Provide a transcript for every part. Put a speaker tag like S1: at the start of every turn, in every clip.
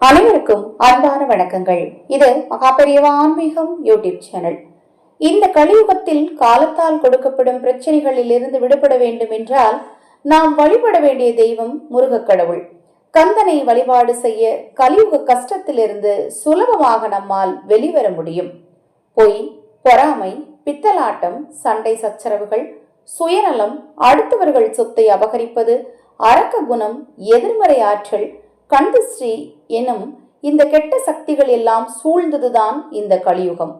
S1: அனைவருக்கும் அன்பான வணக்கங்கள். இது மகாபெரியவா ஆன்மீகம் யூடியூப் சேனல். இந்த கலியுகத்தில் காலத்தால் கொடுக்கப்படும் பிரச்சனைகளில் இருந்து விடுபட வேண்டும் என்றால் நாம் வழிபட வேண்டிய தெய்வம் முருகக் கடவுள். கந்தனை வழிபாடு செய்ய கலியுக கஷ்டத்திலிருந்து சுலபமாக நம்மால் வெளிவர முடியும். பொய் பொறாமை பித்தலாட்டம் சண்டை சச்சரவுகள் சுயநலம் அடுத்தவர்கள் சொத்தை அபகரிப்பது அரக்க குணம் எதிர்மறை ஆற்றல் கந்தஸ்ரீ எனும் இந்த கெட்ட சக்திகள் எல்லாம் சூழ்ந்ததுதான் இந்த கலியுகம்.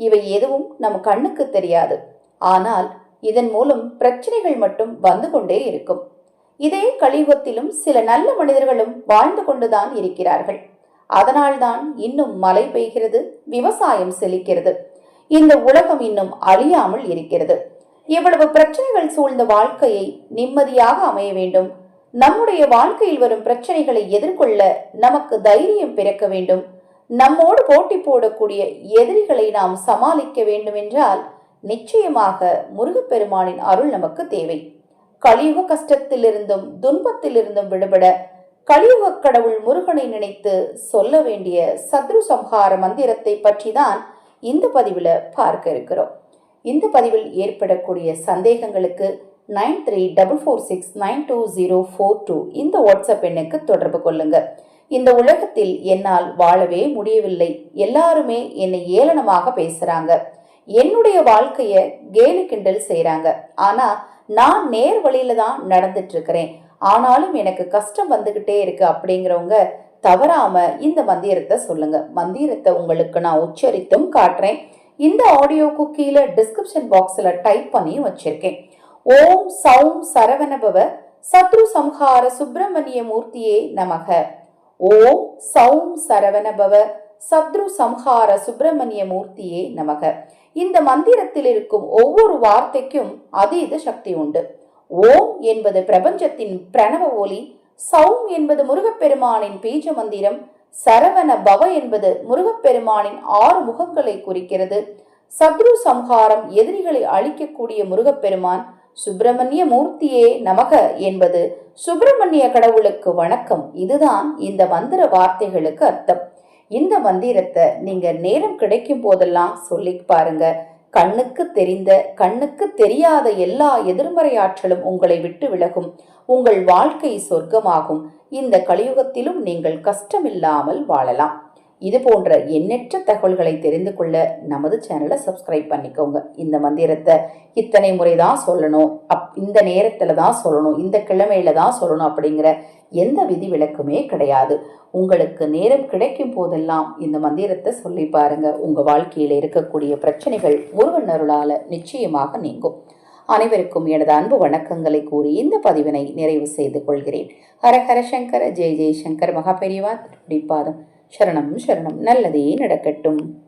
S1: இவை எதுவும் நம் கண்ணுக்கு தெரியாது. ஆனால் இதன் மூலம் பிரச்சனைகள் மட்டும் வந்து கொண்டே இருக்கும். இதே கலியுகத்திலும் சில நல்ல மனிதர்களும் வாழ்ந்து கொண்டுதான் இருக்கிறார்கள். அதனால்தான் இன்னும் மழை பெய்கிறது விவசாயம் செழிக்கிறது. இந்த உலகம் இன்னும் அழியாமல் இருக்கிறது. இவ்வளவு பிரச்சனைகள் சூழ்ந்த வாழ்க்கையை நிம்மதியாக அமைய வேண்டும். நம்முடைய வாழ்க்கையில் வரும் பிரச்சனைகளை எதிர்கொள்ள நமக்கு தைரியம் பிறக்க வேண்டும். நம்மோடு போட்டி போடக்கூடிய எதிரிகளை நாம் சமாளிக்க வேண்டுமென்றால் நிச்சயமாக முருகப்பெருமானின் அருள் நமக்கு தேவை. கலியுக கஷ்டத்திலிருந்தும் துன்பத்திலிருந்தும் விடுபட கலியுக கடவுள் முருகனை நினைத்து சொல்ல வேண்டிய சத்ரு சம்ஹார மந்திரத்தை பற்றி தான் இந்த பதிவில் பார்க்க இருக்கிறோம். இந்த பதிவில் ஏற்படக்கூடிய சந்தேகங்களுக்கு nine three double four six nine two zero four two இந்த வாட்ஸ்அப் எண்ணுக்கு தொடர்பு கொள்ளுங்க. இந்த உலகத்தில் என்னால் வாழவே முடியவில்லை. எல்லாருமே என்னை ஏளனமாக பேசுறாங்க. என்னுடைய வாழ்க்கைய கேலி கிண்டல் செய்கிறாங்க ஆனா நான் நேர் வழியில தான் நடந்துட்டு இருக்கிறேன் ஆனாலும் எனக்கு கஷ்டம் வந்துகிட்டே இருக்கு அப்படிங்கிறவங்க தவறாம இந்த மந்திரத்தை சொல்லுங்க. மந்திரத்தை உங்களுக்கு நான் உச்சரித்தும் காட்டுறேன். இந்த ஆடியோக்கு கீழே டிஸ்கிரிப்ஷன் பாக்ஸில் டைப் பண்ணியும் வச்சிருக்கேன். ஓம் சௌம் சரவணபவ சத்ரு சம்ஹார சுப்பிரமணிய மூர்த்தியே நமக. ஓம் சௌம் சரவணபவ சத்ரு சம்ஹார சுப்பிரமணிய மூர்த்தியே நமக. இந்த மந்திரத்தில் இருக்கும் ஒவ்வொரு வார்த்தைக்கும் அதீத சக்தி உண்டு. ஓம் என்பது பிரபஞ்சத்தின் பிரணவ ஒலி சௌம் என்பது முருகப்பெருமானின் பீஜ மந்திரம் சரவண பவ என்பது முருகப்பெருமானின் ஆறு முகங்களை குறிக்கிறது. சத்ரு சம்ஹாரம் எதிரிகளை அழிக்கக்கூடிய முருகப்பெருமான் சுப்பிரமணிய மூர்த்தியே நமக என்பது சுப்பிரமணிய கடவுளுக்கு வணக்கம். இதுதான் இந்த மந்திர வார்த்தைகளுக்கு அர்த்தம். இந்த மந்திரத்தை நீங்க நேரம் கிடைக்கும் போதெல்லாம் சொல்லி பாருங்க. கண்ணுக்கு தெரிந்த கண்ணுக்கு தெரியாத எல்லா எதிர்மறை ஆற்றலும் உங்களை விட்டு விலகும். உங்கள் வாழ்க்கை சொர்க்கமாகும். இந்த கலியுகத்திலும் நீங்கள் கஷ்டமில்லாமல் வாழலாம். இது போன்ற எண்ணற்ற தகவல்களை தெரிந்து கொள்ள நமது சேனலை சப்ஸ்கிரைப் பண்ணிக்கோங்க. இந்த மந்திரத்தை இத்தனை முறை தான் சொல்லணும் அப் இந்த நேரத்தில் தான் சொல்லணும் இந்த கிழமையில தான் சொல்லணும் அப்படிங்கிற எந்த விதி விலக்குமே கிடையாது. உங்களுக்கு நேரம் கிடைக்கும் போதெல்லாம் இந்த மந்திரத்தை சொல்லி பாருங்க. உங்க வாழ்க்கையில் இருக்கக்கூடிய பிரச்சனைகள் முருகன் அருளால நிச்சயமாக நீங்கும். அனைவருக்கும் எனது அன்பு வணக்கங்களை கூறி இந்த பதிவினை நிறைவு செய்து கொள்கிறேன். ஹர ஹர சங்கர ஜெய மகா மகாபெரிவா திருப்பிடிப்பாதம் சரணம் சரணம். நல்லதே நடக்கட்டும்.